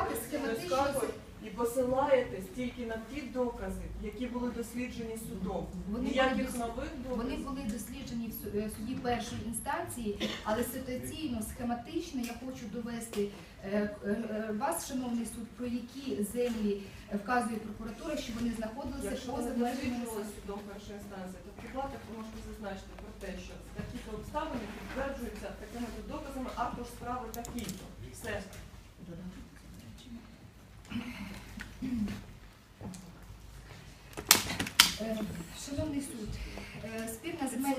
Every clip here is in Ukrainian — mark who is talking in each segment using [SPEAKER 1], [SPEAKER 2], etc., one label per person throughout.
[SPEAKER 1] Давайте схематично.
[SPEAKER 2] і посилаєтесь тільки на ті докази, які були досліджені судом.
[SPEAKER 1] Вони
[SPEAKER 2] Ніяких
[SPEAKER 1] були
[SPEAKER 2] нових
[SPEAKER 1] Вони були досліджені в е, суді першої інстанції, але ситуаційно, схематично я хочу довести е, е, вас, шановний суд, про які землі вказує прокуратура, що вони знаходилися
[SPEAKER 2] Якщо
[SPEAKER 1] поза межами
[SPEAKER 2] судом першої інстанції, то в прикладах ви можете зазначити про те, що такі-то обставини підтверджуються такими-то доказами, аркуш справи такий-то. Все.
[SPEAKER 1] Шановний суд, е, спірна земельна.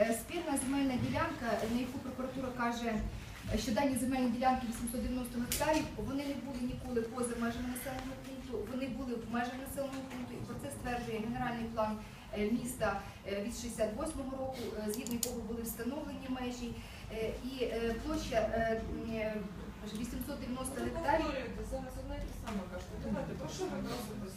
[SPEAKER 1] Е, Спірна земельна ділянка, на яку прокуратура каже, що дані земельні ділянки 890 гектарів, вони не були ніколи поза межами населеного пункту, вони були в межах населеного пункту, і про це стверджує генеральний план е, міста від 68-го року, згідно якого були встановлені межі, і площа е, м, е, 890
[SPEAKER 2] Ви
[SPEAKER 1] гектарів.
[SPEAKER 2] зараз одне і те саме кажете. Давайте, про що ви просите?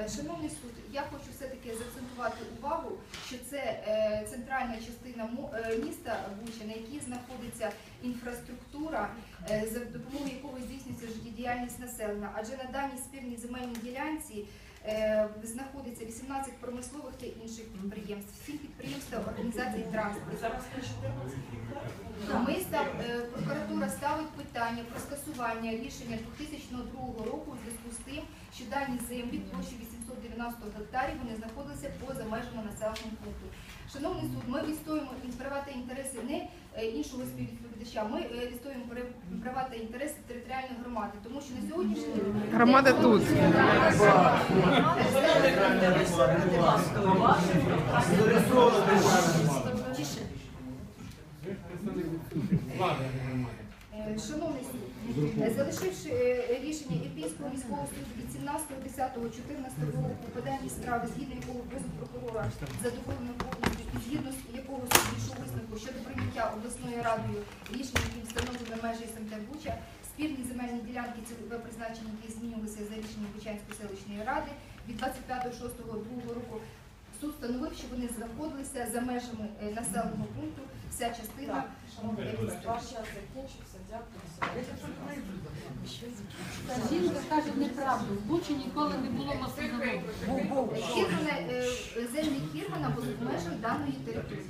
[SPEAKER 1] Е, Шановний суд, я хочу все-таки заакцентувати увагу, що це е, центральна частина е, міста Буча, на якій знаходиться інфраструктура, за допомогою якої здійснюється життєдіяльність населення. Адже на даній спірній земельній ділянці знаходиться 18 промислових та інших підприємств, всі підприємства організації транспорту.
[SPEAKER 2] зараз на 14 гектарів?
[SPEAKER 1] Ми став прокуратура ставить питання про скасування рішення 2002 року у зв'язку з тим, що дані землі площі 890 гектарів вони знаходилися поза межами населеного пункту. Шановний суд, ми відстоюємо права та інтереси не е, іншого співвідповідача. Ми е, відстоюємо при- права та інтереси територіальної громади, тому що на сьогоднішній день
[SPEAKER 3] Громада тут.
[SPEAKER 1] Е, Шановний суд, залишивши е, рішення Ірпінського міського суду від 17.10.14 року по даній справі, згідно якого позов прокурора задоволено повністю, згідно якого суд висновку щодо прийняття обласною радою рішення, яким встановлено межі СМТ Буча, спірні земельні ділянки цільове призначення, які змінювалися за рішенням Бучанської селищної ради від 25.06.02 року. Суд встановив, що вони знаходилися за межами е, населеного пункту, вся частина
[SPEAKER 2] Так, шановні колеги, ваш час закінчився. Дякую.
[SPEAKER 4] Жінка каже неправду. В Бучі ніколи не було.
[SPEAKER 1] Кірмана, е, землі Кірмана були в межах даної території.